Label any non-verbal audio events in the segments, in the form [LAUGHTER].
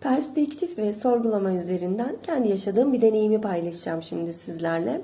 Perspektif ve sorgulama üzerinden kendi yaşadığım bir deneyimi paylaşacağım şimdi sizlerle.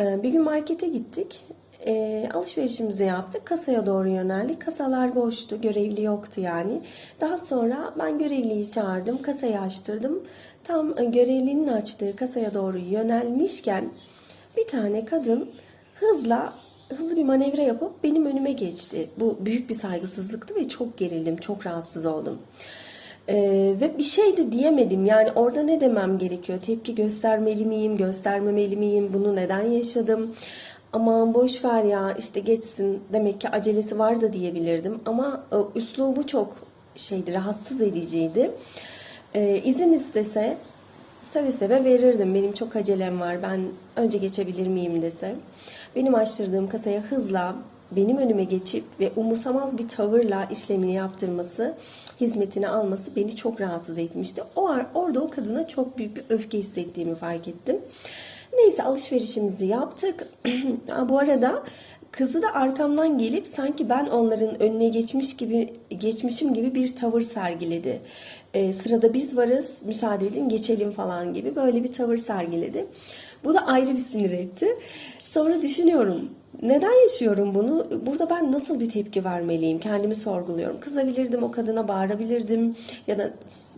Ee, Bir gün markete gittik. Ee, alışverişimizi yaptık. Kasaya doğru yöneldik. Kasalar boştu. Görevli yoktu yani. Daha sonra ben görevliyi çağırdım. Kasayı açtırdım. Tam e, görevlinin açtığı kasaya doğru yönelmişken bir tane kadın hızla hızlı bir manevra yapıp benim önüme geçti. Bu büyük bir saygısızlıktı ve çok gerildim, çok rahatsız oldum. Ee, ve bir şey de diyemedim. Yani orada ne demem gerekiyor? Tepki göstermeli miyim, göstermemeli miyim? Bunu neden yaşadım? Aman boş ver ya işte geçsin demek ki acelesi var da diyebilirdim. Ama e, üslubu çok şeydi, rahatsız ediciydi. Ee, izin istese seve seve verirdim. Benim çok acelem var. Ben önce geçebilir miyim dese. Benim açtırdığım kasaya hızla benim önüme geçip ve umursamaz bir tavırla işlemini yaptırması, hizmetini alması beni çok rahatsız etmişti. O ar- orada o kadına çok büyük bir öfke hissettiğimi fark ettim. Neyse alışverişimizi yaptık. [CLEARS THROAT] Bu arada kızı da arkamdan gelip sanki ben onların önüne geçmiş gibi geçmişim gibi bir tavır sergiledi. Ee, sırada biz varız, müsaade edin geçelim falan gibi böyle bir tavır sergiledi. Bu da ayrı bir sinir etti. Sonra düşünüyorum neden yaşıyorum bunu? Burada ben nasıl bir tepki vermeliyim? Kendimi sorguluyorum. Kızabilirdim, o kadına bağırabilirdim ya da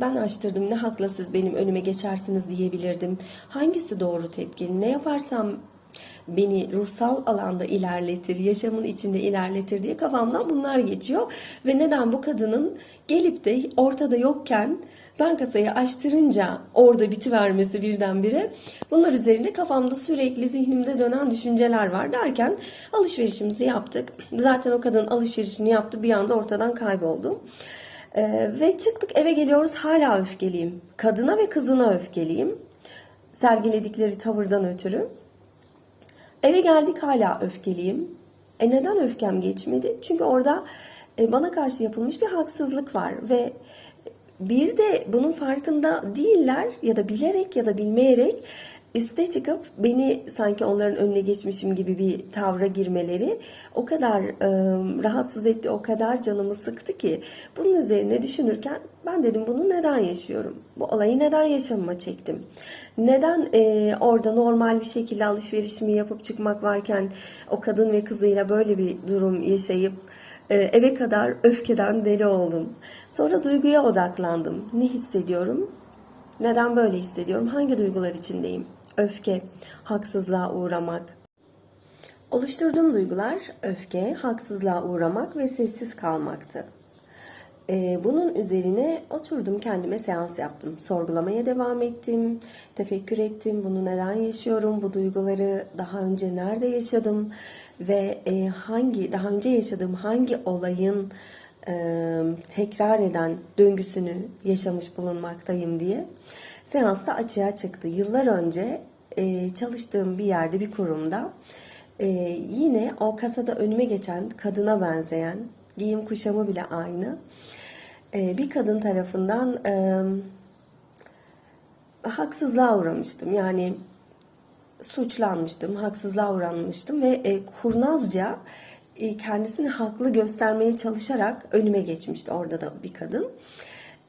ben açtırdım ne hakla siz benim önüme geçersiniz diyebilirdim. Hangisi doğru tepki? Ne yaparsam beni ruhsal alanda ilerletir, yaşamın içinde ilerletir diye kafamdan bunlar geçiyor. Ve neden bu kadının gelip de ortada yokken ben kasayı açtırınca orada bitivermesi birdenbire bunlar üzerinde kafamda sürekli zihnimde dönen düşünceler var derken alışverişimizi yaptık. Zaten o kadın alışverişini yaptı bir anda ortadan kayboldu. Ee, ve çıktık eve geliyoruz hala öfkeliyim. Kadına ve kızına öfkeliyim. Sergiledikleri tavırdan ötürü. Eve geldik hala öfkeliyim. E neden öfkem geçmedi? Çünkü orada e, bana karşı yapılmış bir haksızlık var ve bir de bunun farkında değiller ya da bilerek ya da bilmeyerek üste çıkıp beni sanki onların önüne geçmişim gibi bir tavra girmeleri o kadar e, rahatsız etti, o kadar canımı sıktı ki bunun üzerine düşünürken ben dedim bunu neden yaşıyorum? Bu olayı neden yaşamıma çektim? Neden e, orada normal bir şekilde alışverişimi yapıp çıkmak varken o kadın ve kızıyla böyle bir durum yaşayıp eve kadar öfkeden deli oldum. Sonra duyguya odaklandım. Ne hissediyorum? Neden böyle hissediyorum? Hangi duygular içindeyim? Öfke, haksızlığa uğramak. Oluşturduğum duygular öfke, haksızlığa uğramak ve sessiz kalmaktı. Ee, bunun üzerine oturdum kendime seans yaptım. Sorgulamaya devam ettim. Tefekkür ettim. Bunu neden yaşıyorum? Bu duyguları daha önce nerede yaşadım? Ve e, hangi daha önce yaşadığım hangi olayın e, tekrar eden döngüsünü yaşamış bulunmaktayım diye. Seansta açığa çıktı. Yıllar önce e, çalıştığım bir yerde bir kurumda yine o kasada önüme geçen kadına benzeyen giyim kuşamı bile aynı e, bir kadın tarafından e, haksızlığa uğramıştım. Yani suçlanmıştım, haksızlığa uğranmıştım ve e, kurnazca e, kendisini haklı göstermeye çalışarak önüme geçmişti orada da bir kadın.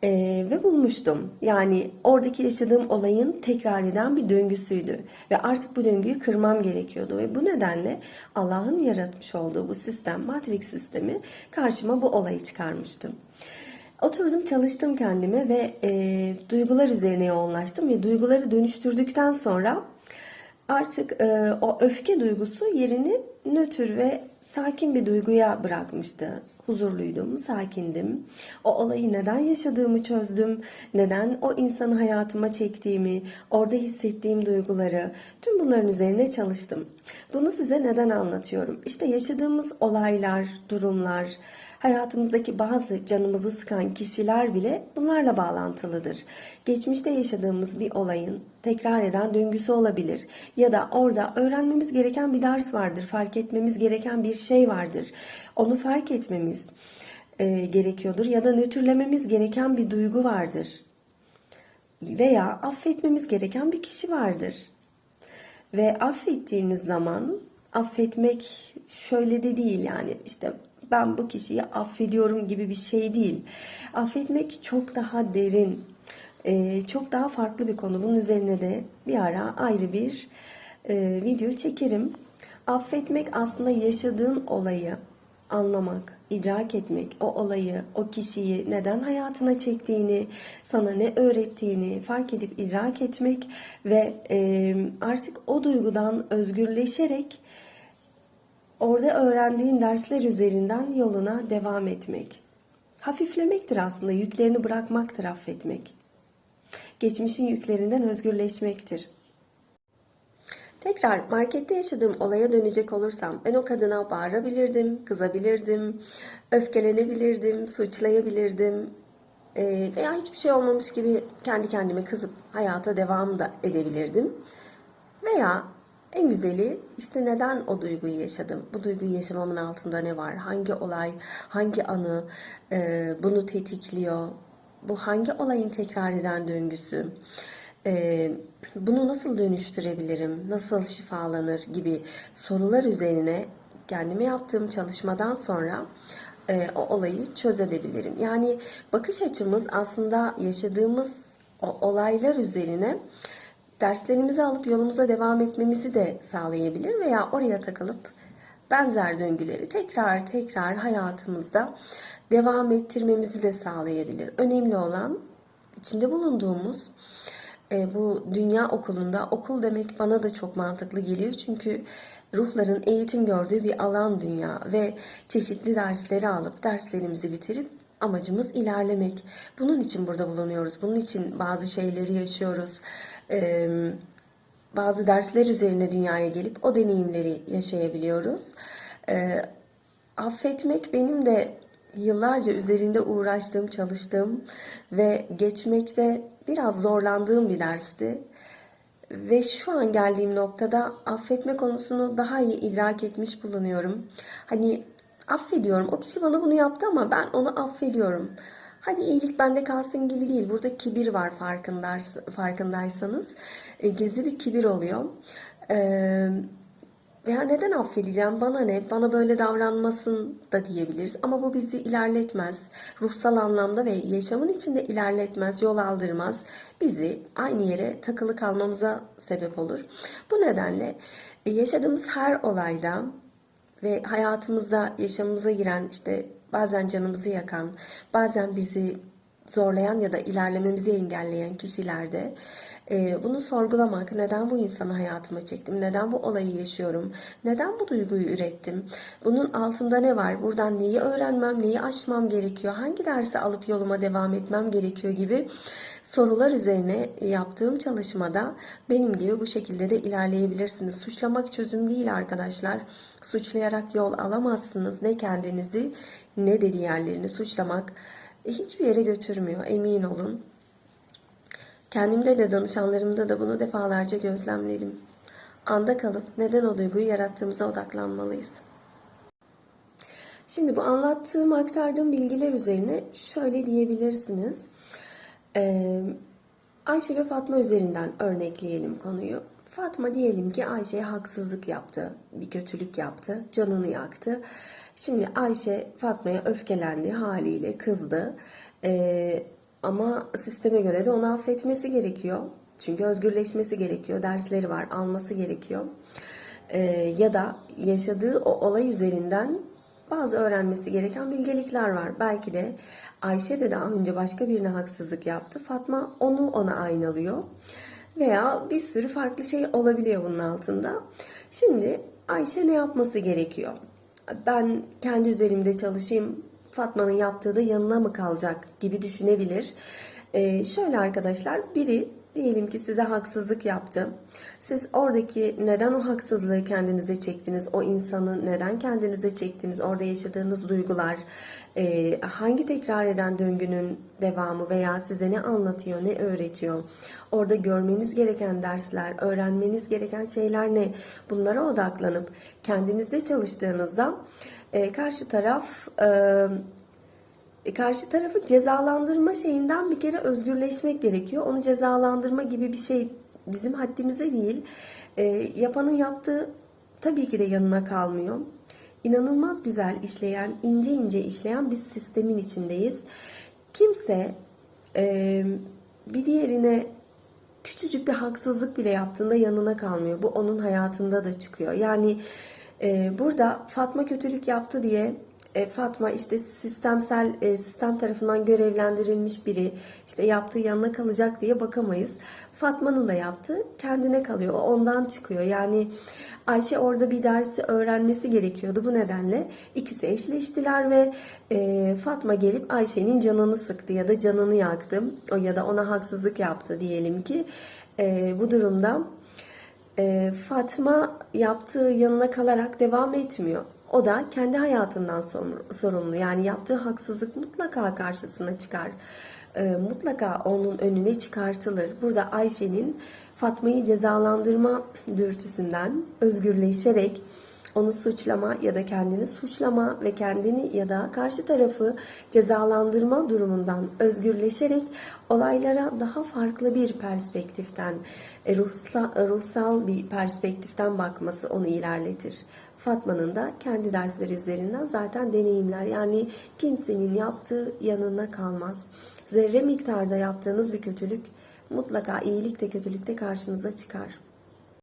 E, ve bulmuştum. Yani oradaki yaşadığım olayın tekrar eden bir döngüsüydü. Ve artık bu döngüyü kırmam gerekiyordu. Ve bu nedenle Allah'ın yaratmış olduğu bu sistem, Matrix sistemi karşıma bu olayı çıkarmıştım. Oturdum çalıştım kendime ve e, duygular üzerine yoğunlaştım ve duyguları dönüştürdükten sonra artık e, o öfke duygusu yerini nötr ve sakin bir duyguya bırakmıştı. Huzurluydum, sakindim. O olayı neden yaşadığımı çözdüm, neden o insanı hayatıma çektiğimi, orada hissettiğim duyguları, tüm bunların üzerine çalıştım. Bunu size neden anlatıyorum? İşte yaşadığımız olaylar, durumlar, hayatımızdaki bazı canımızı sıkan kişiler bile bunlarla bağlantılıdır. Geçmişte yaşadığımız bir olayın tekrar eden döngüsü olabilir ya da orada öğrenmemiz gereken bir ders vardır, fark etmemiz gereken bir şey vardır. Onu fark etmemiz e, gerekiyordur ya da nötrlememiz gereken bir duygu vardır. Veya affetmemiz gereken bir kişi vardır. Ve affettiğiniz zaman affetmek şöyle de değil yani işte ben bu kişiyi affediyorum gibi bir şey değil. Affetmek çok daha derin. Ee, çok daha farklı bir konu. Bunun üzerine de bir ara ayrı bir e, video çekerim. Affetmek aslında yaşadığın olayı anlamak, idrak etmek, o olayı, o kişiyi neden hayatına çektiğini, sana ne öğrettiğini fark edip idrak etmek ve e, artık o duygudan özgürleşerek orada öğrendiğin dersler üzerinden yoluna devam etmek. Hafiflemektir aslında, yüklerini bırakmaktır affetmek. Geçmişin yüklerinden özgürleşmektir. Tekrar markette yaşadığım olaya dönecek olursam ben o kadına bağırabilirdim, kızabilirdim, öfkelenebilirdim, suçlayabilirdim Ee, veya hiçbir şey olmamış gibi kendi kendime kızıp hayata devam da edebilirdim. Veya en güzeli işte neden o duyguyu yaşadım? Bu duyguyu yaşamamın altında ne var? Hangi olay, hangi anı e, bunu tetikliyor? Bu hangi olayın tekrar eden döngüsü? E, bunu nasıl dönüştürebilirim? Nasıl şifalanır gibi sorular üzerine kendime yaptığım çalışmadan sonra e, o olayı çözebilirim. Yani bakış açımız aslında yaşadığımız o olaylar üzerine derslerimizi alıp yolumuza devam etmemizi de sağlayabilir veya oraya takılıp benzer döngüleri tekrar tekrar hayatımızda devam ettirmemizi de sağlayabilir. Önemli olan içinde bulunduğumuz e, bu dünya okulunda okul demek bana da çok mantıklı geliyor. Çünkü ruhların eğitim gördüğü bir alan dünya ve çeşitli dersleri alıp derslerimizi bitirip amacımız ilerlemek. Bunun için burada bulunuyoruz. Bunun için bazı şeyleri yaşıyoruz. Ee, bazı dersler üzerine dünyaya gelip o deneyimleri yaşayabiliyoruz. Ee, affetmek benim de yıllarca üzerinde uğraştığım, çalıştığım ve geçmekte biraz zorlandığım bir dersti. Ve şu an geldiğim noktada affetme konusunu daha iyi idrak etmiş bulunuyorum. Hani affediyorum. O kişi bana bunu yaptı ama ben onu affediyorum. Hadi iyilik bende kalsın gibi değil. Burada kibir var farkındaysanız. E, gizli bir kibir oluyor. Eee veya neden affedeceğim bana ne bana böyle davranmasın da diyebiliriz ama bu bizi ilerletmez ruhsal anlamda ve yaşamın içinde ilerletmez yol aldırmaz bizi aynı yere takılı kalmamıza sebep olur bu nedenle e, yaşadığımız her olayda ve hayatımızda yaşamımıza giren işte bazen canımızı yakan bazen bizi zorlayan ya da ilerlememizi engelleyen kişilerde e, bunu sorgulamak, neden bu insanı hayatıma çektim, neden bu olayı yaşıyorum, neden bu duyguyu ürettim, bunun altında ne var, buradan neyi öğrenmem, neyi aşmam gerekiyor, hangi dersi alıp yoluma devam etmem gerekiyor gibi sorular üzerine yaptığım çalışmada benim gibi bu şekilde de ilerleyebilirsiniz. Suçlamak çözüm değil arkadaşlar. Suçlayarak yol alamazsınız. Ne kendinizi ne de diğerlerini suçlamak hiçbir yere götürmüyor. Emin olun. Kendimde de danışanlarımda da bunu defalarca gözlemledim. Anda kalıp neden o duyguyu yarattığımıza odaklanmalıyız. Şimdi bu anlattığım, aktardığım bilgiler üzerine şöyle diyebilirsiniz. Ee, Ayşe ve Fatma üzerinden örnekleyelim konuyu. Fatma diyelim ki Ayşe'ye haksızlık yaptı, bir kötülük yaptı, canını yaktı. Şimdi Ayşe Fatma'ya öfkelendi haliyle, kızdı. Ee, ama sisteme göre de onu affetmesi gerekiyor. Çünkü özgürleşmesi gerekiyor, dersleri var, alması gerekiyor. Ee, ya da yaşadığı o olay üzerinden bazı öğrenmesi gereken bilgelikler var. Belki de Ayşe de daha önce başka birine haksızlık yaptı. Fatma onu ona aynalıyor. Veya bir sürü farklı şey olabiliyor bunun altında. Şimdi Ayşe ne yapması gerekiyor? Ben kendi üzerimde çalışayım, Fatma'nın yaptığı da yanına mı kalacak gibi düşünebilir. Ee, şöyle arkadaşlar biri diyelim ki size haksızlık yaptı. Siz oradaki neden o haksızlığı kendinize çektiniz, o insanı neden kendinize çektiniz, orada yaşadığınız duygular, e, hangi tekrar eden döngünün devamı veya size ne anlatıyor, ne öğretiyor, orada görmeniz gereken dersler, öğrenmeniz gereken şeyler ne, bunlara odaklanıp kendinizde çalıştığınızda e, karşı taraf... E, karşı tarafı cezalandırma şeyinden bir kere özgürleşmek gerekiyor. Onu cezalandırma gibi bir şey bizim haddimize değil. E, yapanın yaptığı tabii ki de yanına kalmıyor. İnanılmaz güzel işleyen, ince ince işleyen bir sistemin içindeyiz. Kimse e, bir diğerine küçücük bir haksızlık bile yaptığında yanına kalmıyor. Bu onun hayatında da çıkıyor. Yani e, burada Fatma kötülük yaptı diye e, Fatma işte sistemsel e, sistem tarafından görevlendirilmiş biri işte yaptığı yanına kalacak diye bakamayız. Fatma'nın da yaptığı kendine kalıyor. O ondan çıkıyor. Yani Ayşe orada bir dersi öğrenmesi gerekiyordu. Bu nedenle ikisi eşleştiler ve e, Fatma gelip Ayşe'nin canını sıktı ya da canını yaktı. O ya da ona haksızlık yaptı diyelim ki. Bu durumda e, Fatma yaptığı yanına kalarak devam etmiyor. O da kendi hayatından sor- sorumlu. Yani yaptığı haksızlık mutlaka karşısına çıkar. E, mutlaka onun önüne çıkartılır. Burada Ayşe'nin Fatma'yı cezalandırma dürtüsünden özgürleşerek onu suçlama ya da kendini suçlama ve kendini ya da karşı tarafı cezalandırma durumundan özgürleşerek olaylara daha farklı bir perspektiften, e, ruhsal, ruhsal bir perspektiften bakması onu ilerletir. Fatma'nın da kendi dersleri üzerinden zaten deneyimler. Yani kimsenin yaptığı yanına kalmaz. Zerre miktarda yaptığınız bir kötülük mutlaka iyilik de kötülük de karşınıza çıkar.